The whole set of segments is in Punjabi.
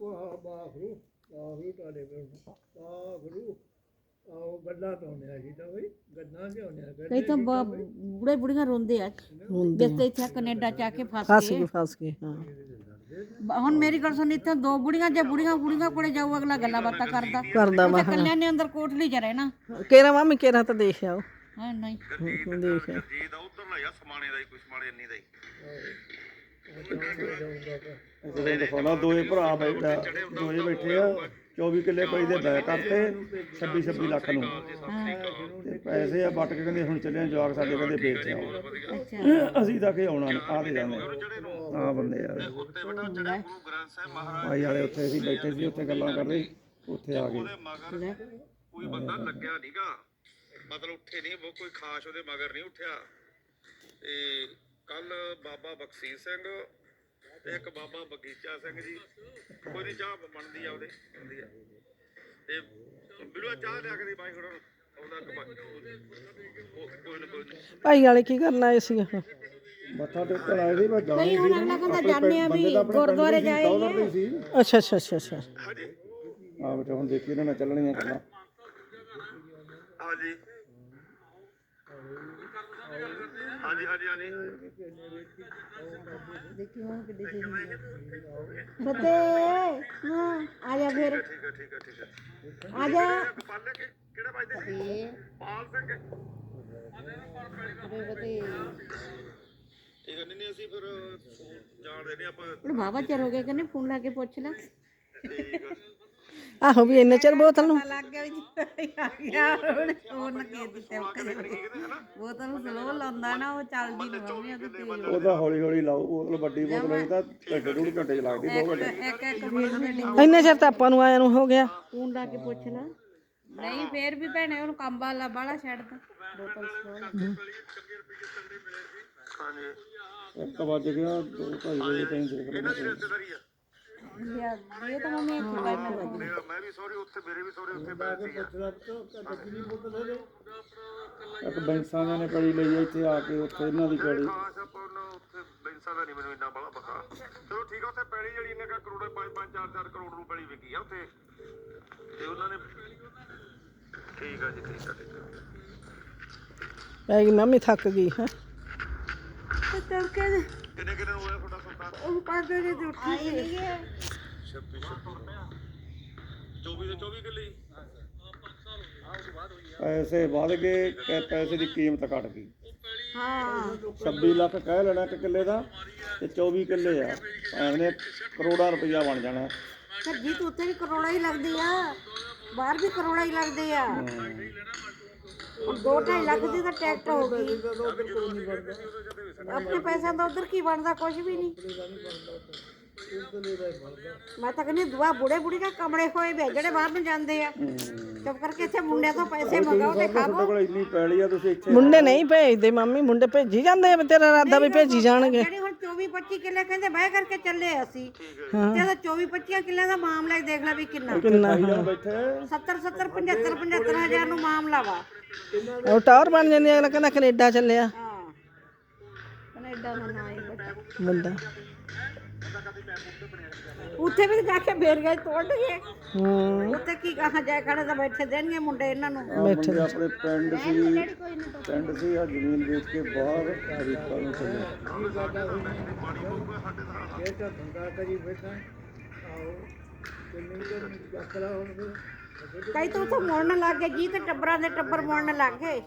ਕੋ ਬਾਖਰੂ ਬਾਖਰੂ ਤੁਹਾਡੇ ਕੋਲ ਬਾਖਰੂ ਆਓ ਗੱਲਾਂ ਤੋਂ ਆ ਜੀ ਤਾਂ ਬਈ ਗੱਲਾਂ ਤੇ ਆਉਂਦੇ ਆ ਕਈ ਤਾਂ ਬ- ਬੁੜੇ ਬੁੜੀਆਂ ਰੋਂਦੇ ਆ। ਹੁੰਦੇ ਜਿਸ ਤੇ ਇੱਥੇ ਕੈਨੇਡਾ ਚ ਆ ਕੇ ਫਸ ਫਸ ਗਏ। ਗਏ ਫਸ ਗਏ ਹਾਂ। ਬ- ਹੁਣ ਮੇਰੀ ਗੱਲ ਸੁਣ ਇੱਥੇ ਦੋ ਬੁੜੀਆਂ ਜੇ ਬੁੜੀਆਂ ਬੁੜੀਆਂ ਕੋਲੇ ਜਾਊ ਅਗਲਾ ਗੱਲਾਂ ਬਾਤਾਂ ਕਰਦਾ। ਕਰਦਾ ਵਾ ਕੱਲਿਆਂ ਨੇ ਅੰਦਰ ਕੋਠਲੀ ਚ ਰਹਿਣਾ। ਕੇਰਾ ਮਾਮੀ ਕੇਰਾ ਤਾਂ ਦੇਖ ਆਓ। ਹਾਂ ਨਹੀਂ। ਦੇਖ ਆਓ। ਜੀ ਦਾ ਉਧਰ ਨਾ ਯਾ ਸਮਾਣੇ ਦਾ ਹੀ ਕੋਈ ਸਮਾਣੇ ਇੰਨੀ ਦਾ ਹੀ। ਜਦੋਂ ਦਿਖਾਉਣਾ ਦੋਏ ਭਰਾ ਬੈਠਾ ਦੋਏ ਬੈਠੇ ਆ 24 ਕਿੱਲੇ ਕੋਈ ਦੇ ਬੈ ਕਰਤੇ 26 26 ਲੱਖ ਨੂੰ। ਤੇ ਪੈਸੇ ਆ ਵੱਟ ਕੇ ਕਹਿੰਦੇ ਹੁਣ ਚੱਲੇ ਆ ਜਵਾਕ ਸਾਡੇ ਕਹਿੰਦੇ ਵੇਚ ਆਓ ਅੱਛਾ। ਅਸੀਂ ਤਾਂ ਕਿ ਆਉਣਾ ਆ ਦੇ ਜਾਂਦੇ ਆ। ਬੰਦੇ ਬੇਟਾ ਜਿਹੜੇ ਮਹਾਰਾਜ ਭਾਈ ਵਾਲੇ ਉੱਥੇ ਅਸੀਂ ਬੈਠੇ ਸੀ ਉੱਥੇ ਗੱਲਾਂ ਕਰ ਰਹੇ ਉੱਥੇ ਆ ਗਏ। ਕੋਈ ਬੰਦਾ ਲੱਗਿਆ ਨਹੀਂਗਾ ਮਤਲਬ ਉੱਠੇ ਨਹੀਂ ਉਹ ਕੋਈ ਖਾਸ ਉਹਦੇ ਮਗਰ ਨਹੀਂ ਉੱਠਿਆ। ਤੇ ਕੱਲ ਬਾਬਾ ਬਖਸ਼ੀਰ ਸਿੰਘ ਤੇ ਇੱਕ ਬਾਬਾ ਬਗੀਚਾ ਸਿੰਘ ਜੀ ਕੋਈ ਨਹੀਂ ਚਾਹ ਬਣਦੀ ਆ ਉਹਦੇ ਬਣਦੀ ਆ। ਤੇ ਬਿਲਵਾ ਚਾਹ ਲਿਆ ਕੇ ਬਾਈ ਉਹਦਾ ਕੋਈ ਨਾ ਕੋਈ ਨਾ। ਭਾਈ ਵਾਲੇ ਕੀ ਕਰਨ ਆਏ ਸੀ ਉਹ? ਮੱਥਾ ਟੇਕਣ ਆਏ ਸੀ ਮੈਂ ਜਾਣੀ ਕਈ ਹੁਣ ਅਗਲਾ ਕਹਿੰਦਾ ਜਾਣੇ ਆ ਵੀ ਗੁਰਦੁਆਰੇ ਜਾਏ ਅੱਛਾ ਅੱਛਾ ਅੱਛਾ ਅੱਛਾ। ਆ ਬੇਟਾ ਹੁਣ ਦੇਖੀ ਇਹਨਾਂ ਨਾਲ ਚੱਲਣੀਆਂ ਗੱਲਾਂ। ਹਾਂਜੀ ਹਾਂਜੀ ਹਾਂਜੀ ਹਾਂਜੀ ਫਤਿਹ ਹਾਂ ਆ ਜਾ ਫਿਰ ਠੀਕ ਹੈ ਠੀਕ ਹੈ ਠੀਕ ਹੈ ਆ ਜਾ ਪਾਲੇ ਕਿ- ਕਿਹੜਾ ਵੱਜਦੇ ਪਾਲ ਸਿੰਘ ਠੀਕ ਹੈ ਨਹੀਂ ਨਹੀਂ ਅਸੀਂ ਫਿਰ ਜਾਣਦੇ ਨਹੀਂ ਆਪਾਂ ਹੁਣ ਬਾਬਾ ਚਿਰ ਹੋ ਗਿਆ ਕਹਿੰਦੇ ਫੋਨ ਲਾ ਕੇ ਪੁੱਛ ਲੈ ਆਹੋ ਵੀ ਇੰਨੇ ਚਿਰ ਬੋਤਲ ਨੂੰ। ਲੱਗ ਗਿਆ ਵੀ ਆ ਗਿਆ ਹੁਣ ਫੋਨ ਕੇ ਦਿੱਤੇ ਬੋਤਲ ਨੂੰ ਸਲੋ ਲਾਉਂਦਾ ਨਾ ਉਹ ਚੱਲਦੀ ਨਹੀਂ ਮੰਮੀ ਉਹਦੇ ਤੇਜ਼ ਉਹਦਾ ਹੌਲੀ ਹੌਲੀ ਲਾਓ ਬੋਤਲ ਵੱਡੀ ਬੋਤਲ ਹੋਈ ਤਾਂ ਘੰਟੇ ਡੂਢ ਘੰਟੇ ਚ ਲੱਗਦੀ ਦੋ ਘੰਟੇ ਇੱਕ ਇੱਕ ਮਿੰਟ ਦੇ ਲਈ ਇੰਨੇ ਚਿਰ ਤਾਂ ਆਪਾਂ ਨੂੰ ਆਇਆ ਨੂੰ ਹੋ ਗਿਆ। ਫੋਨ ਲਾ ਕੇ ਪੁੱਛ ਲੈ। ਨਹੀਂ ਫੇਰ ਵੀ ਭੈਣੇ ਉਹਨੂੰ ਕੰਮ ਵਾਲਾ ਬਾਹਲਾ ਛੱਡਦਾ ਬੋਤਲ ਸਲੋ ਇੱਕ ਵੱਜ ਗਿਆ ਦੋ ਢਾਈ ਵਜੇ ਤਾਈਂ ਦੇਖ ਲੈਣਾ ਰਿਸ਼ਤੇਦਾਰੀ ਆ। ਲਿਆ ਇਹ ਤਾਂ ਮੰਮੀ ਇੱਥੇ ਬੈਠ ਕੇ ਵੱਜੀ ਮੇਰਾ- ਮੈਂ ਵੀ ਸੌਰੀ ਉੱਥੇ ਮੇਰੇ ਵੀ ਸੌਰੀ ਉੱਥੇ ਬੈਠ ਸੀ ਇੱਕ ਬੈਂਸਾਂ ਨੇ ਕੜੀ ਲਈ ਆ ਇੱਥੇ ਆ ਕੇ ਉੱਥੇ ਇਹਨਾਂ ਦੀ ਕੜੀ ਖਾਸ ਆਪਾਂ ਉਹਨਾਂ ਉੱਥੇ ਬੈਂਸਾਂ ਦਾ ਨਹੀਂ ਮੈਨੂੰ ਇੰਨਾ ਬੜਾ ਪਤਾ ਚਲੋ ਠੀਕ ਆ ਉੱਥੇ ਪੈਲੀ ਜਿਹੜੀ ਇਹਨੇ ਕਾ ਕਰੋੜੇ 5 5 4 4 ਕਰੋੜ ਨੂੰ ਪੈਲੀ ਵਿਕੀ ਆ ਉੱਥੇ ਤੇ ਉਹਨਾਂ ਨੇ ਠੀਕ ਆ ਜੀ ਠੀਕ ਆ ਠੀਕ ਆ ਪੈ ਗਈ ਮੰਮੀ ਥੱਕ ਗਈ ਹੈ ਤੜਕੇ ਦੇ ਕਿੰਨੇ ਕਿੰਨੇ ਨੂੰ ਹੋਇਆ ਤੁਹਾਡਾ ਸੁਲਤਾਨ ਉਹ ਪੰਜ ਵਜੇ ਤੇ ਉੱਠੀ ਸੀ 26 24 ਦੇ 24 ਕਿੱਲੇ ਹੀ? ਪੈਸੇ ਵੱਧ ਗਏ ਕਿ ਪੈਸੇ ਦੀ ਕੀਮਤ ਘਟ ਗਈ। ਹਾਂ 26 ਲੱਖ ਕਹਿ ਲੈਣਾ ਇੱਕ ਕਿੱਲੇ ਦਾ ਤੇ 24 ਕਿੱਲੇ ਆ। ਐਵੇਂ ਕਰੋੜਾਂ ਰੁਪਈਆ ਬਣ ਜਾਣਾ। ਸਰ ਜੀ ਤੂੰ ਉੱਥੇ ਵੀ ਕਰੋੜਾ ਹੀ ਲੱਗਦੀ ਆ। ਬਾਹਰ ਵੀ ਕਰੋੜਾ ਹੀ ਲੱਗਦੇ ਆ। ਹੁਣ ਦੋ ਢਾਈ ਲੱਖ ਦੀ ਤਾਂ ਟਿਕਟ ਹੋ ਗਈ। ਆਪਣੇ ਪੈਸਿਆਂ ਦਾ ਉਧਰ ਕੀ ਬਣਦਾ ਕੁਝ ਵੀ ਨਹੀਂ। ਮੈਂ ਤਾਂ ਕਹਿੰਦੀ ਦੁਆ ਬੁੜੇ ਬੁੜੀਆਂ ਕਮੜੇ ਹੋਏ ਵੇ ਜਿਹੜੇ ਬਾਹਰ ਨੂੰ ਜਾਂਦੇ ਆ। ਚੁੱਪ ਕਰਕੇ ਇੱਥੇ ਮੁੰਡਿਆਂ ਤੋਂ ਪੈਸੇ ਮੰਗਾਓ ਤੇ ਤੁਹਾਡੇ ਖਾਵੋ। ਕੋਲ ਇੰਨੀ ਪੈਲੀ ਆ ਤੁਸੀਂ ਇੱਥੇ ਮੁੰਡੇ ਨਹੀਂ ਭੇਜਦੇ ਮੰਮੀ ਮੁੰਡੇ ਭੇਜੀ ਜਾਂਦੇ ਆ ਤੇਰਾ ਇਰਾਦਾ ਵੀ ਭੇਜੀ ਜਾਣਗੇ। ਜਿਹੜੇ ਹੁਣ 24 25 ਕਿੱਲੇ ਕਹਿੰਦੇ ਬਹਿ ਕਰਕੇ ਚੱਲੇ ਅਸੀਂ। ਤੇ ਉਹਦਾ 24 25 ਕਿੱਲਿਆਂ ਦਾ ਮਾਮਲਾ ਹੀ ਦੇਖ ਲੈ ਵੀ ਕਿੰਨਾ। ਕਿੰਨਾ ਬੈਠੇ? 70 70 75 75 ਹਜ਼ਾਰ ਨੂੰ ਮਾਮਲਾ ਵਾ। ਉਹ ਟਾਵਰ ਬਣ ਜਾਂਦੀ ਅਗਲਾ ਕਹਿੰਦਾ ਕੈਨੇਡਾ ਚੱਲਿਆ। ਹਾਂ। ਕੈਨੇਡਾ ਦਾ ਨਾਂ ਹੀ ਮੁੰਡਾ। ਉੱਥੇ ਵੀ ਜਾ ਕੇ ਫੇਰ ਗਏ ਤੋੜ ਗਏ ਹੂੰ। ਉੱਥੇ ਕੀ ਕਹਾਂ ਜਾਏ ਖੜੇ ਤਾਂ ਬੈਠੇ ਦੇਣਗੇ ਮੁੰਡੇ ਇਹਨਾਂ ਨੂੰ। ਮੁੰਡੇ ਆਪਣੇ ਪਿੰਡ ਸੀ ਪਿੰਡ ਸੀ ਆ ਜ਼ਮੀਨ ਵੇਚ ਕੇ ਬਾਹਰ ਅਮਰੀਕਾ ਨੂੰ ਚੱਲੇ। ਇਹ ਤਾਂ ਧੰਦਾ ਕਰੀ ਬੈਠਾ ਆਓ ਤੇ ਨਹੀਂ ਤੇ ਯਾਤਰਾ ਹੁਣ ਫਿਰ ਕਈ ਤਾਂ ਉੱਥੇ ਮੁੜਨ ਲੱਗ ਗਏ ਜੀ ਤੇ ਟੱਬਰਾਂ ਦੇ ਟੱਬਰ ਮੁੜਨ ਲੱਗ ਗਏ।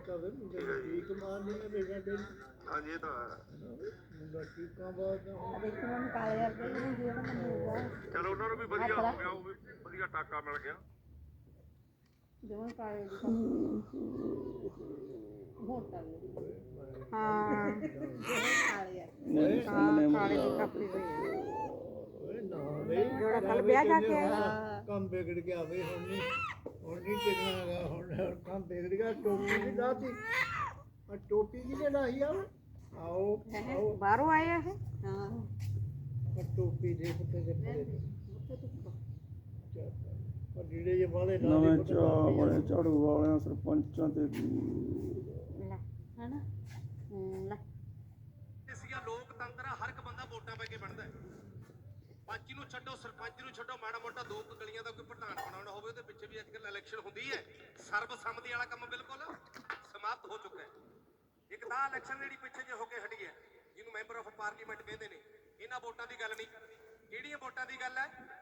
ਫਿਰ ਮੁੰਡੇ ਨੂੰ ਠੀਕ ਮਾਰ ਨਹੀਂ ਨਾ ਦੇਗਾ ਦੇ ਹਾਂਜੀ ਇਹ ਤਾਂ ਹੈ। ਮੁੰਡਾ ਠੀਕਾਂ ਬਾਅਦ ਚਲੋ ਉਹਨਾਂ ਨੂੰ ਵੀ ਵਧੀਆ ਹੋ ਗਿਆ ਉਹ ਵਧੀਆ ਟਾਕਾ ਮਿਲ ਗਿਆ। ਹਾਂ। ਨਹੀਂ ਸਾਹਮਣੇ ਕਾਲੇ ਦੀ ਕਾਪੀ ਹੋਈ ਆ। ਓਏ ਨਾ ਵੇ ਜਿਹੜਾ ਕੱਲ ਵਿਆਹ ਜਾ ਕੇ ਆਇਆ ਕੰਮ ਵਿਗੜ ਗਿਆ ਵੇ ਹੁਣ ਨਹੀਂ ਹੁਣ ਨਹੀਂ ਟਿਕਣਾ ਹੈਗਾ ਹੁਣ ਹੁਣ ਕੰਮ ਵਿਗੜ ਗਿਆ ਟੋਪੀ ਵੀ ਲਾਤੀ। ਆ ਟੋਪੀ ਕਿਹਨੇ ਲਾਈ ਆ? ਆਓ ਆਓ। ਬਾਹਰੋਂ ਆਏ ਆ ਇਹ? ਹਾਂ। ਆ ਟੋਪੀ ਦੇ ਪੁੱਤੇ ਦੇ ਪਰੇ। ਉਹ ਲੀੜੇ ਜੇ ਵਾਲੇ ਨਵੇਂ ਚਾਹ ਬੜੇ ਝਾੜੂ ਵਾਲਿਆਂ ਸਰਪੰਚਾਂ ਤੇ ਲੈ ਹਨਾ? ਲੈ। ਵੋਟਾਂ ਪੈ ਕੇ ਬਣਦਾ ਹੈ। ਪੰਚ ਨੂੰ ਛੱਡੋ, ਸਰਪੰਚ ਨੂੰ ਛੱਡੋ, ਮਾੜਾ ਮੋਟਾ ਦੋ ਕੁ ਗਲੀਆਂ ਦਾ ਕੋਈ ਪ੍ਰਧਾਨ ਬਣਾਉਣਾ ਹੋਵੇ, ਉਹਦੇ ਪਿੱਛੇ ਵੀ ਅੱਜ ਕੱਲ੍ਹ ਇਲੈਕਸ਼ਨ ਹੁੰਦੀ ਹੈ। ਸਰਬਸੰਮਤੀ ਵਾਲਾ ਕੰਮ ਬਿਲਕੁਲ ਸਮਾਪਤ ਹੋ ਚੁੱਕਾ ਹੈ। ਇੱਕ ਤਾਂ ਇਲੈਕਸ਼ਨ ਜਿਹੜੀ ਪਿੱਛੇ ਜੇ ਹੋ ਕੇ ਹਟੀ ਹੈ, ਜਿਹਨੂੰ ਮੈਂਬਰ ਆਫ ਪਾਰਲੀਮੈਂਟ ਕਹਿੰਦੇ ਨੇ, ਇਹਨਾਂ ਵੋਟਾਂ ਦੀ ਗੱਲ ਨਹੀਂ। ਕਿਹੜੀਆਂ ਵੋਟਾਂ ਦੀ ਗੱਲ ਹੈ?